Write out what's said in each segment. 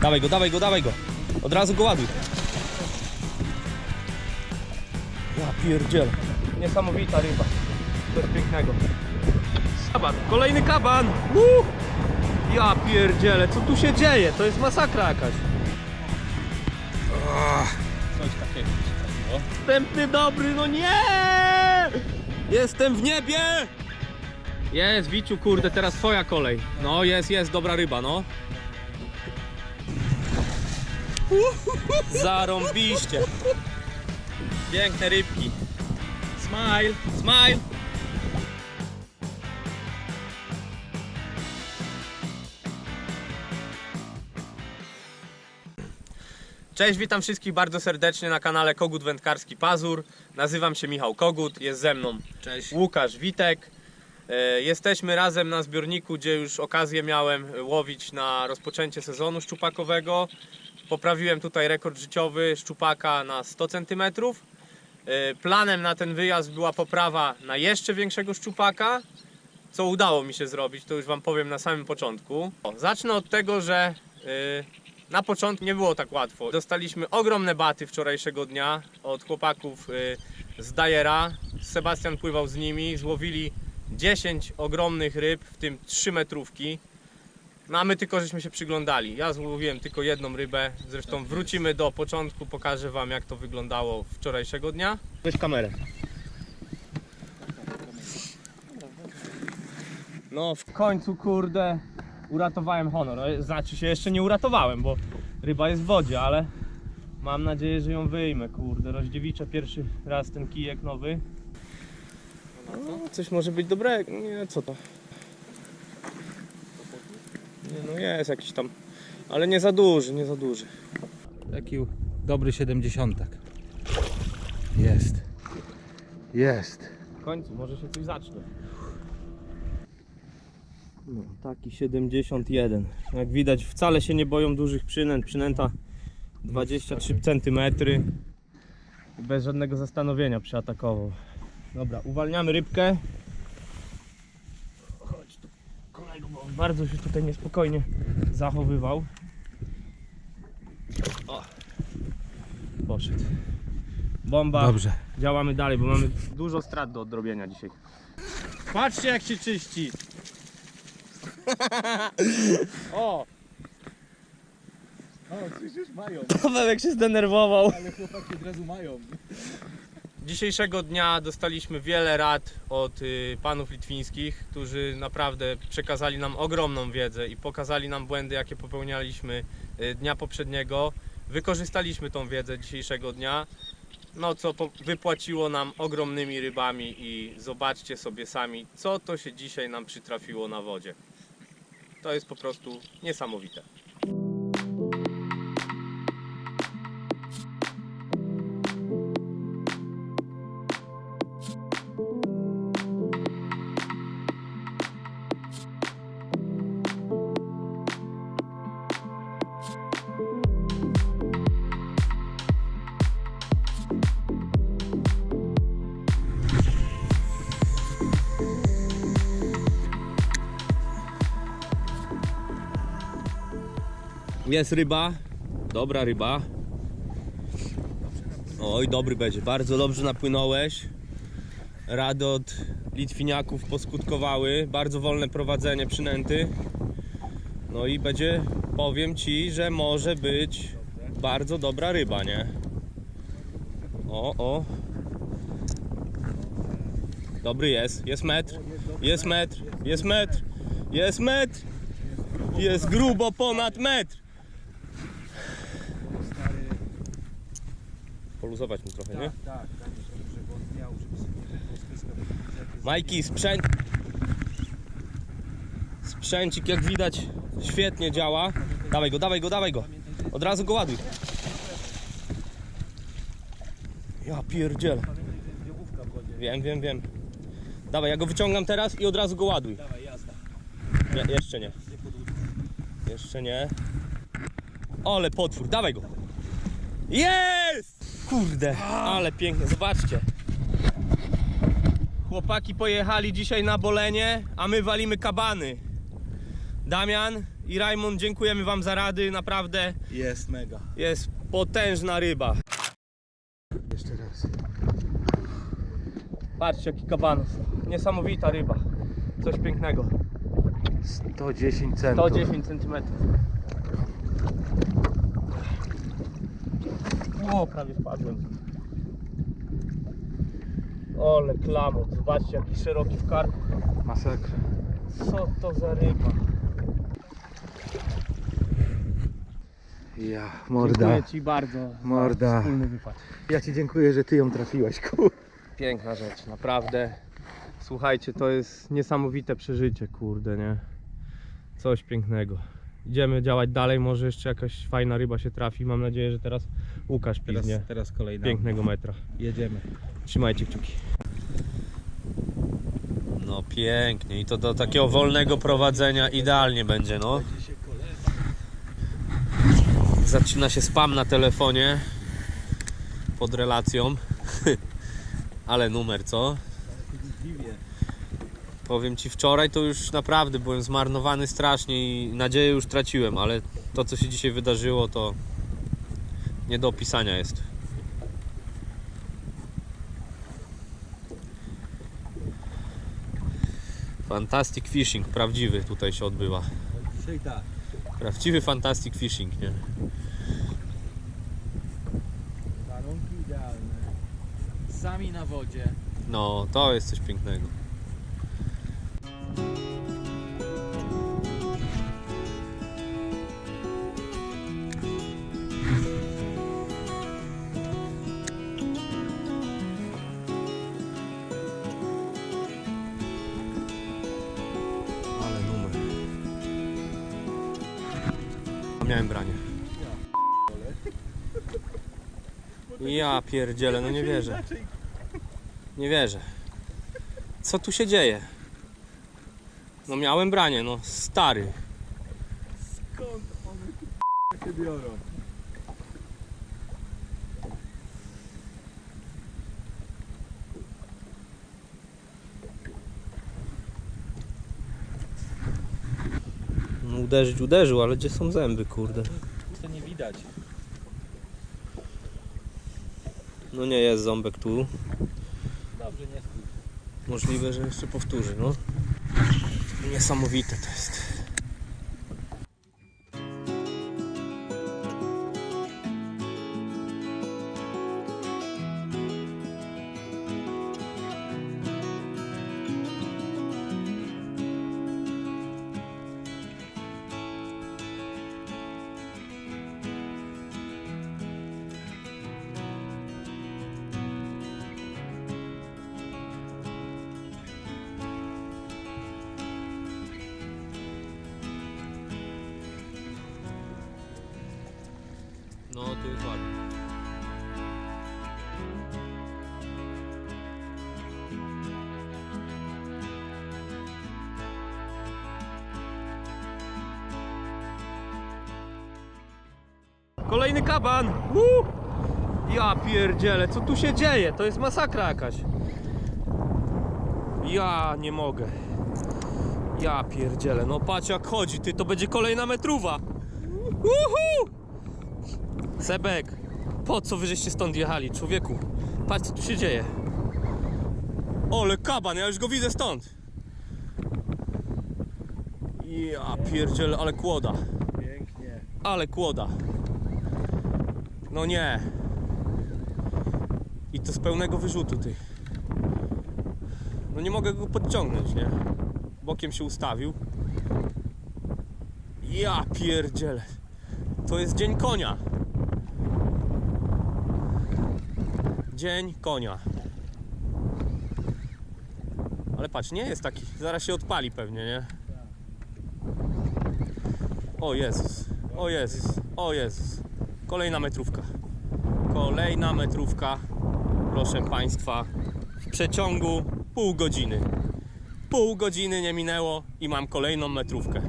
Dawaj go, dawaj go, dawaj go. Od razu go ładuj. Ja pierdzielę. Niesamowita ryba. Coś pięknego. Kaban, kolejny kaban. Woo! Ja pierdzielę, co tu się dzieje? To jest masakra jakaś. Coś takiego się trafiło. Następny dobry, no nie! Jestem w niebie! Jest, Wiciu, kurde, teraz twoja kolej. No, jest, jest, dobra ryba, no. Zarąbiście. Piękne rybki. Smile, smile. Cześć, witam wszystkich bardzo serdecznie na kanale Kogut Wędkarski Pazur. Nazywam się Michał Kogut, jest ze mną Cześć. Łukasz Witek. E, Jesteśmy razem na zbiorniku, gdzie już okazję miałem łowić na rozpoczęcie sezonu szczupakowego. Poprawiłem tutaj rekord życiowy szczupaka na 100 cm. Planem na ten wyjazd była poprawa na jeszcze większego szczupaka, co udało mi się zrobić, to już Wam powiem na samym początku. Zacznę od tego, że y, na początku nie było tak łatwo. Dostaliśmy ogromne baty wczorajszego dnia od chłopaków y, z Dajera. Sebastian pływał z nimi, złowili 10 ogromnych ryb, w tym 3 metrówki. No a my tylko żeśmy się przyglądali. Ja złowiłem tylko jedną rybę. Zresztą wrócimy do początku, pokażę Wam jak to wyglądało wczorajszego dnia. Weź kamerę. No w końcu kurde uratowałem honor. No, Znaczy się jeszcze nie uratowałem, bo ryba jest w wodzie, ale mam nadzieję, że ją wyjmę. Kurde, rozdziewiczę pierwszy raz ten kijek nowy. No, coś może być dobrego. Nie, co to? Nie, no jest jakiś tam, ale nie za duży, nie za duży. Taki dobry 70. Jest. Jest. W końcu, może się coś zacznie. No, taki 71. Jak widać, wcale się nie boją dużych przynęt. Przynęta 23 cm. Bez żadnego zastanowienia przyatakował. Dobra, uwalniamy rybkę. Chodź tu, kolego, bo on bardzo się tutaj niespokojnie zachowywał. O, poszedł. Bomba. Dobrze. Działamy dalej, bo mamy dużo strat do odrobienia dzisiaj. Patrzcie jak się czyści. o! O, przecież mają, Pawełek się zdenerwował. ale chłopaki od razu mają. Dzisiejszego dnia dostaliśmy wiele rad od y, panów litwińskich, którzy naprawdę przekazali nam ogromną wiedzę i pokazali nam błędy, jakie popełnialiśmy y, dnia poprzedniego. Wykorzystaliśmy tą wiedzę dzisiejszego dnia, no co wypłaciło nam ogromnymi rybami i zobaczcie sobie sami, co to się dzisiaj nam przytrafiło na wodzie. To jest po prostu niesamowite. Jest ryba, dobra ryba. Oj, dobry będzie, bardzo dobrze napłynąłeś. Rady od Litwiniaków poskutkowały, bardzo wolne prowadzenie przynęty. No i będzie, powiem Ci, że może być bardzo dobra ryba, nie? O, o. Dobry jest, jest metr, jest metr, jest metr, jest metr. Jest grubo ponad metr. Poluzować mu trochę, nie? Tak, tak, żeby, on miał, żeby sobie nie. Majki, sprzęt. Sprzęcik jak widać świetnie działa. Dawaj go, dawaj go, dawaj go. Od razu go ładuj. Ja pierdzielę. Wiem, wiem, wiem. Dawaj, ja go wyciągam teraz i od razu go ładuj. Dawaj, jazda. Nie, jeszcze nie. Jeszcze nie. Ale potwór, dawaj go. Jest! Kurde, ale pięknie, zobaczcie. Chłopaki pojechali dzisiaj na bolenie, a my walimy kabany. Damian i Rajmund, dziękujemy wam za rady, naprawdę Jest mega. jest potężna ryba. Jeszcze raz. Patrzcie jaki kabanos, niesamowita ryba, coś pięknego, 110 centów. 110 cm. O, prawie wpadłem. Ole klamot, zobaczcie jaki szeroki w karku. Masakra. Co to za ryba? Ja, morda. Dziękuję Ci bardzo Morda. za wspólny wypad. Ja ci dziękuję, że ty ją trafiłeś, kur. Piękna rzecz, naprawdę. Słuchajcie, to jest niesamowite przeżycie, kurde, nie? Coś pięknego. Idziemy działać dalej, może jeszcze jakaś fajna ryba się trafi. Mam nadzieję, że teraz Łukasz Teraz, teraz kolejna. pięknego metra. Jedziemy. Trzymajcie kciuki. No pięknie i to do takiego wolnego prowadzenia idealnie będzie, no. Zaczyna się spam na telefonie pod relacją. Ale numer, co? Powiem ci, wczoraj to już naprawdę byłem zmarnowany strasznie i nadzieję już traciłem, ale to co się dzisiaj wydarzyło to nie do opisania jest. Fantastic fishing, prawdziwy tutaj się odbywa. Dzisiaj tak. Prawdziwy fantastic fishing, nie? Warunki idealne. Sami na wodzie. No, to jest coś pięknego. Ja pierdzielę, no nie wierzę. Nie wierzę. Co tu się dzieje? No miałem branie, no stary. Skąd one się biorą? No uderzyć uderzył, ale gdzie są zęby, kurde? To nie widać. No nie jest ząbek tu. Dobrze, nie. Możliwe, że jeszcze powtórzy, no. Niesamowite to jest. Tu jest ładnie. Kolejny kaban! Woo! Ja pierdzielę, co tu się dzieje? To jest masakra jakaś. Ja nie mogę. Ja pierdzielę, no patrz jak chodzi, ty, to będzie kolejna metruwa. Uhu! Sebek, po co wy żeście stąd jechali, człowieku? Patrz co tu się dzieje. Ole kaban, ja już go widzę stąd. Ja pierdzielę, ale kłoda, Pięknie. ale kłoda. No nie. I to z pełnego wyrzutu, ty. No nie mogę go podciągnąć, nie? Bokiem się ustawił. Ja pierdzielę. To jest dzień konia. Dzień konia. Ale patrz, nie jest taki. Zaraz się odpali pewnie, nie? O Jezus. O Jezus. O Jezus. Kolejna metrówka. Kolejna metrówka. Proszę Państwa. W przeciągu pół godziny. Pół godziny nie minęło i mam kolejną metrówkę.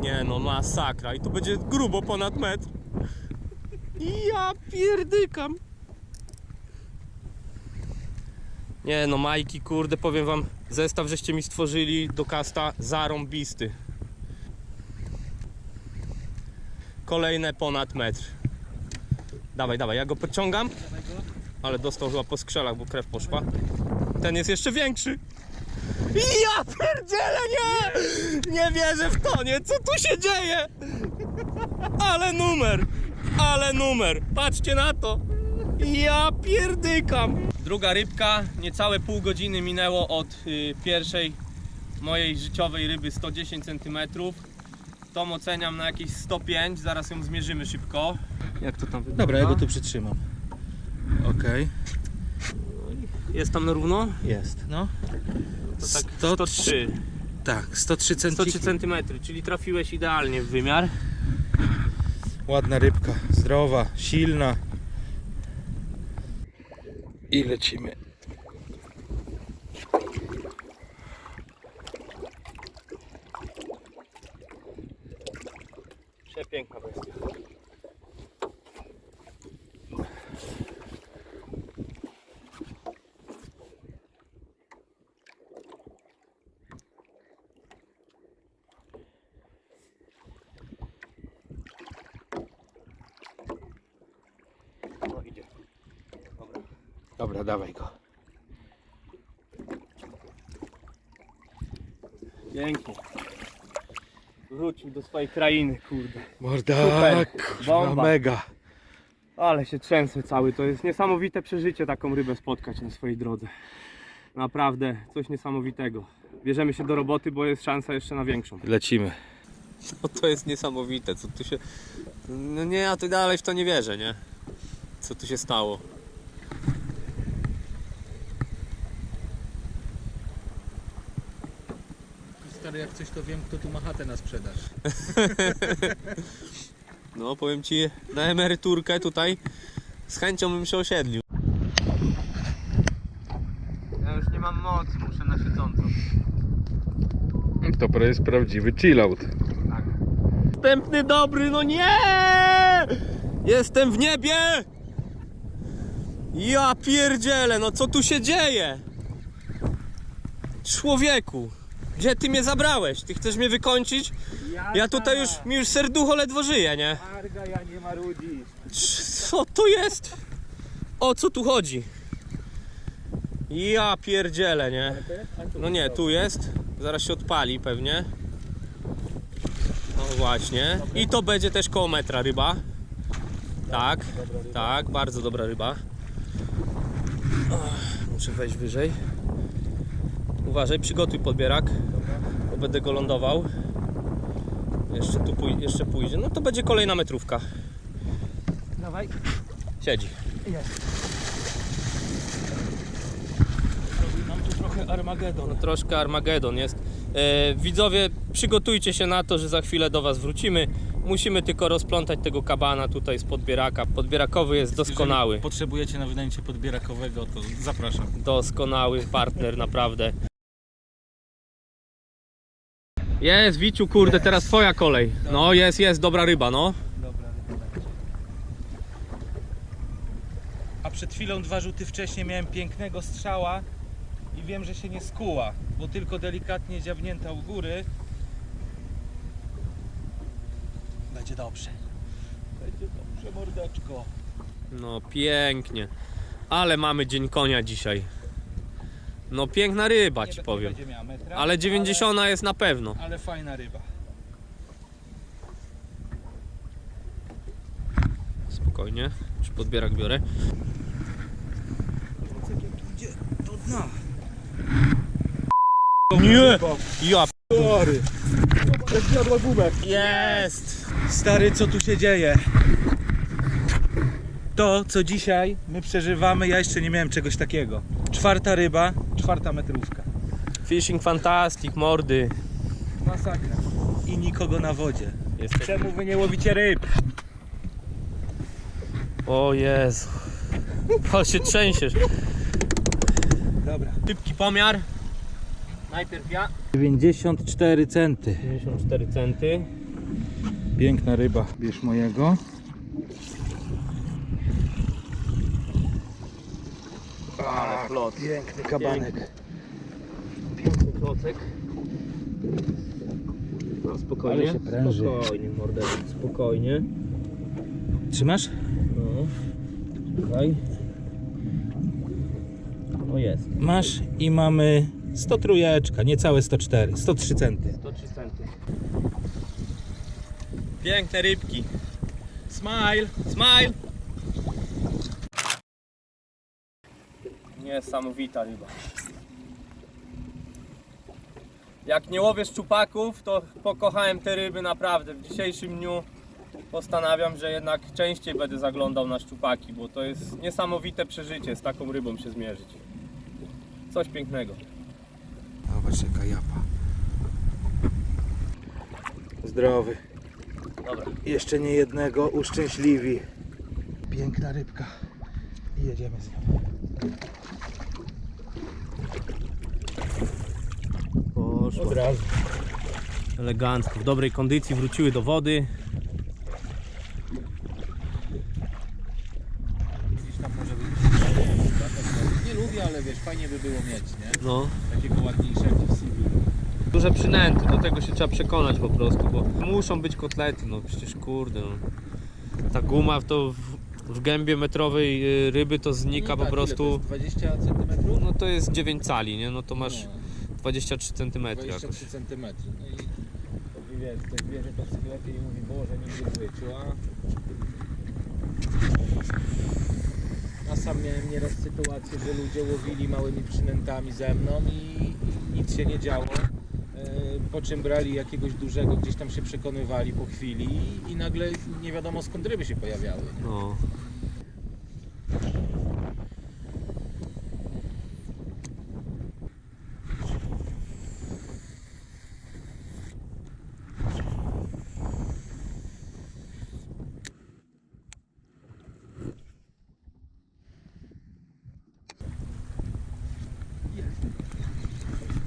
Nie no, masakra. I tu będzie grubo ponad metr. Ja pierdykam. Nie no, Majki, kurde, powiem wam, zestaw żeście mi stworzyli do kasta zarąbisty. Kolejne ponad metr. Dawaj, dawaj, ja go podciągam. Ale dostał chyba po skrzelach, bo krew poszła. Ten jest jeszcze większy. Ja pierdzielę, nie! Nie wierzę w to, nie? Co tu się dzieje? Ale numer! Ale numer! Patrzcie na to! Ja pierdykam! Druga rybka, niecałe pół godziny minęło od y, pierwszej mojej życiowej ryby 110 cm. Tą oceniam na jakieś 105, zaraz ją zmierzymy szybko. Jak to tam wygląda? Dobra, ja go tu przytrzymam. Okej, Jest tam na równo? jest. No. To tak 100 103. Tak, 103 cm. 103 cm, czyli trafiłeś idealnie w wymiar. Ładna rybka, zdrowa, silna. I lecimy. Dobra, dawaj go. Pięknie. Wrócił do swojej krainy, kurde. Morda, Super. kurwa, Bomba. mega. Ale się trzęsę cały. To jest niesamowite przeżycie taką rybę spotkać na swojej drodze. Naprawdę coś niesamowitego. Bierzemy się do roboty, bo jest szansa jeszcze na większą. Lecimy. No to jest niesamowite, co tu się... No nie, ja tu dalej w to nie wierzę, nie? Co tu się stało? Stary, jak coś to wiem, kto tu ma chatę na sprzedaż. No powiem Ci, na emeryturkę tutaj z chęcią bym się osiedlił. Ja już nie mam mocy, muszę na siedząco. To jest prawdziwy chillout. Następny dobry, no nie! Jestem w niebie! Ja pierdzielę, no co tu się dzieje? Człowieku, gdzie ty mnie zabrałeś? Ty chcesz mnie wykończyć? Ja tutaj już, mi już serducho ledwo żyje, nie? Arga, ja nie marudzisz. Co to jest? O co tu chodzi? Ja pierdzielę, nie? No nie, tu jest. Zaraz się odpali pewnie. No właśnie. I to będzie też koło metra ryba. Tak, tak, bardzo dobra ryba. Muszę wejść wyżej. Uważaj, przygotuj podbierak, bo będę go lądował. Jeszcze tu pój- jeszcze pójdzie. No to będzie kolejna metrówka. Dawaj. Siedzi. Mam tu trochę Armagedon. No troszkę Armagedon jest. E, widzowie, przygotujcie się na to, że za chwilę do Was wrócimy. Musimy tylko rozplątać tego kabana tutaj z podbieraka. Podbierakowy jest doskonały. Jeżeli potrzebujecie na wynajęcie podbierakowego, to zapraszam. Doskonały partner, naprawdę. Jest, Wiciu, kurde, teraz Twoja kolej. No, jest, jest, dobra ryba, no. Dobra, A przed chwilą dwa rzuty wcześniej miałem pięknego strzała i wiem, że się nie skuła, bo tylko delikatnie dziabnięta u góry. Będzie dobrze. Będzie dobrze, mordeczko. No, pięknie. Ale mamy dzień konia dzisiaj. No, piękna ryba, Nie Ci powiem. Nie będzie miała metra, Ale 90 jest na pewno. Ale, fajna ryba. Spokojnie, już podbierak biorę. Idzie do dna. Nie! Ja Sorry. Zjadła gumę. jest! Stary, co tu się dzieje? To, co dzisiaj my przeżywamy, ja jeszcze nie miałem czegoś takiego. Czwarta ryba, czwarta metrówka. Fishing fantastic, mordy. Masakra. I nikogo na wodzie. Czemu wy nie łowicie ryb? O Jezu. O, się trzęsiesz. Dobra. Szybki pomiar. Najpierw ja. 94 centy. 54 centy. Piękna ryba. Bierz mojego. Ale Lot. Piękny kabanek. Piękny klocek. No spokojnie. Ale się pręży. Spokojnie, mordeczko, spokojnie. Trzymasz? No. Tutaj. O jest. Masz i mamy 100 trójeczka, niecałe 104, 103 centy. 103 centy. Piękne rybki. Smile, smile. Niesamowita ryba. Jak nie łowię szczupaków, to pokochałem te ryby naprawdę. W dzisiejszym dniu postanawiam, że jednak częściej będę zaglądał na szczupaki, bo to jest niesamowite przeżycie z taką rybą się zmierzyć. Coś pięknego. Zobacz jaka japa. Zdrowy. Dobra. Jeszcze nie jednego uszczęśliwi. Piękna rybka. I jedziemy z nią. Poszło. Od razu. Elegancko, w dobrej kondycji wróciły do wody. Gdzieś tam może być. Nie lubię, ale wiesz, fajnie by było mieć, nie? No. Takiego ładniejszego w CV. Duże przynęty, do tego się trzeba przekonać po prostu, bo muszą być kotlety, no przecież kurde. No. Ta guma to w, w gębie metrowej y, ryby to znika No tak, po prostu. To jest 20 cm? No to jest 9 cali, nie? No to masz No, 23 cm jakoś. 23 cm. No i, i wiesz, ktoś bierze to w sklepie i mówi, Boże, nigdy w życiu, a... A sam miałem nieraz sytuację, że ludzie łowili małymi przynętami ze mną i, i nic się nie działo. E, Po czym brali jakiegoś dużego, gdzieś tam się przekonywali po chwili i, i nagle nie wiadomo skąd ryby się pojawiały. nie? No.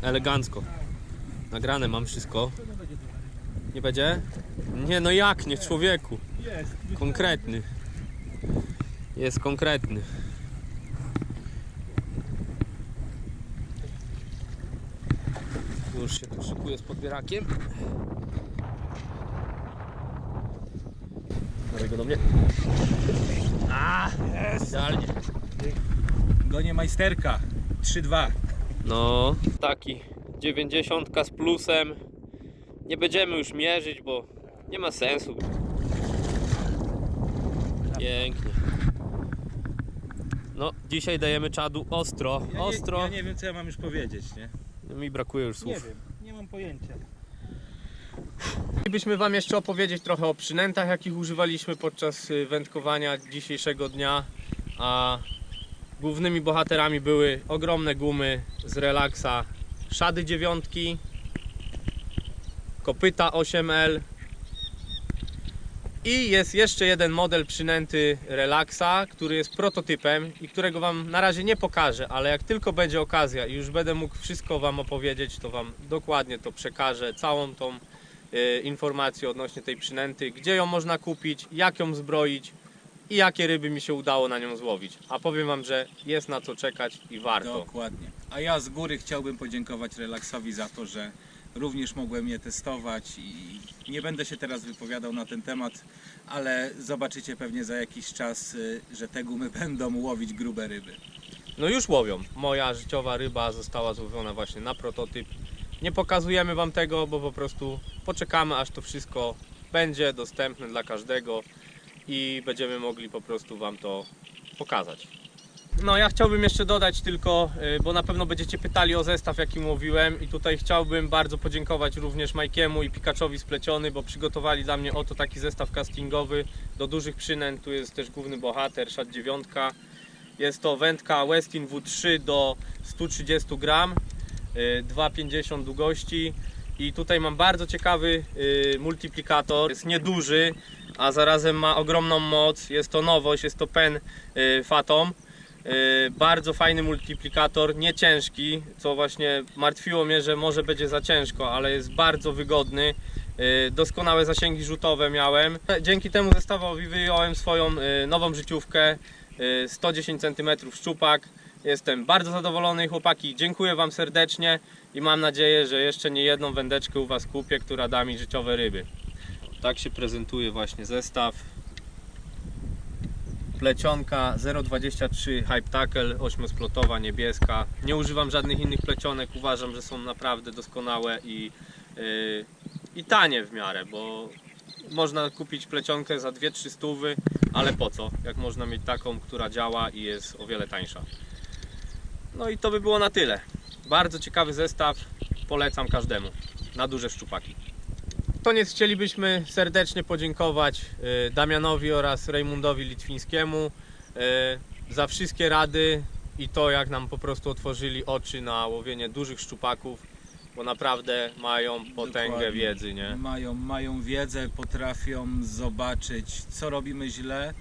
Elegancko. Nagrane mam wszystko. Nie będzie? Nie, no jak nie, człowieku. Konkretny. Jest konkretny. Już się tu szykuję z podbierakiem. Dawaj go do mnie. A, idealnie. Gonie majsterka 3-2. No, taki 90 z plusem. Nie będziemy już mierzyć, bo nie ma sensu. Pięknie. No, dzisiaj dajemy czadu ostro, Ja ostro. Nie, ja nie wiem co ja mam już powiedzieć, nie? Mi brakuje już Nie słów. wiem, nie mam pojęcia. Chcielibyśmy Wam jeszcze opowiedzieć trochę o przynętach, jakich używaliśmy podczas y, wędkowania dzisiejszego dnia. A głównymi bohaterami były ogromne gumy z relaksa. Szady dziewiątki, kopyta 8L i jest jeszcze jeden model przynęty relaksa, który jest prototypem i którego Wam na razie nie pokażę, ale jak tylko będzie okazja i już będę mógł wszystko Wam opowiedzieć, to Wam dokładnie to przekażę, całą tą e, informacje odnośnie tej przynęty, gdzie ją można kupić, jak ją zbroić i jakie ryby mi się udało na nią złowić. A powiem Wam, że jest na co czekać i warto. Dokładnie. A ja z góry chciałbym podziękować Relaksowi za to, że również mogłem je testować i nie będę się teraz wypowiadał na ten temat, ale zobaczycie pewnie za jakiś czas, y, że te gumy będą łowić grube ryby. No już łowią. Moja życiowa ryba została złowiona właśnie na prototyp. Nie pokazujemy Wam tego, bo po prostu poczekamy, aż to wszystko będzie dostępne dla każdego i będziemy mogli po prostu Wam to pokazać. No ja chciałbym jeszcze dodać tylko, y, bo na pewno będziecie pytali o zestaw jaki mówiłem i tutaj chciałbym bardzo podziękować również Majkiemu i Pikaczowi Spleciony, bo przygotowali dla mnie oto taki zestaw castingowy do dużych przynęt. Tu jest też główny bohater, szat dziewiątka. Jest to wędka Westin W3 do 130 gram, y, 2,50 długości i tutaj mam bardzo ciekawy y, multiplikator. Jest nieduży, a zarazem ma ogromną moc. Jest to nowość, jest to Pen y, Phantom. Y, Bardzo fajny multiplikator, nie ciężki, co właśnie martwiło mnie, że może będzie za ciężko, ale jest bardzo wygodny. Y, Doskonałe zasięgi rzutowe miałem. Dzięki temu zestawowi wyjąłem swoją nową życiówkę. y, 110 cm szczupak. Jestem bardzo zadowolony, chłopaki. Dziękuję Wam serdecznie i mam nadzieję, że jeszcze nie jedną wędeczkę u Was kupię, która da mi życiowe ryby. Tak się prezentuje właśnie zestaw. Plecionka 0,23 Hype Tackle, 8-splotowa, niebieska. Nie używam żadnych innych plecionek, uważam, że są naprawdę doskonałe i, yy, i tanie w miarę, bo można kupić plecionkę za 2-3 stówy, ale po co, jak można mieć taką, która działa i jest o wiele tańsza. No i to by było na tyle. Bardzo ciekawy zestaw, polecam każdemu na duże szczupaki. Koniec chcielibyśmy serdecznie podziękować y, Damianowi oraz Rejmundowi Litwińskiemu y, za wszystkie rady i to jak nam po prostu otworzyli oczy na łowienie dużych szczupaków, bo naprawdę mają potęgę Dokładnie. wiedzy, nie? Mają, mają wiedzę, potrafią zobaczyć, co robimy źle,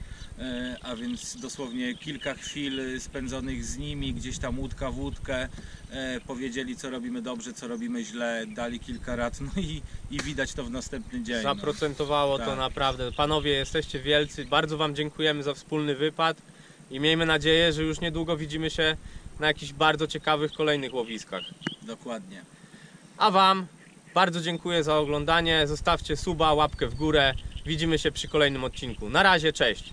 a więc dosłownie kilka chwil spędzonych z nimi, gdzieś tam łódka w łódkę, e, powiedzieli, co robimy dobrze, co robimy źle, dali kilka rad, no i, i widać to w następny dzień. No. Zaprocentowało to Tak. naprawdę. Panowie, jesteście wielcy. Bardzo Wam dziękujemy za wspólny wypad i miejmy nadzieję, że już niedługo widzimy się na jakichś bardzo ciekawych kolejnych łowiskach. Dokładnie. A Wam bardzo dziękuję za oglądanie. Zostawcie suba, łapkę w górę. Widzimy się przy kolejnym odcinku. Na razie, cześć.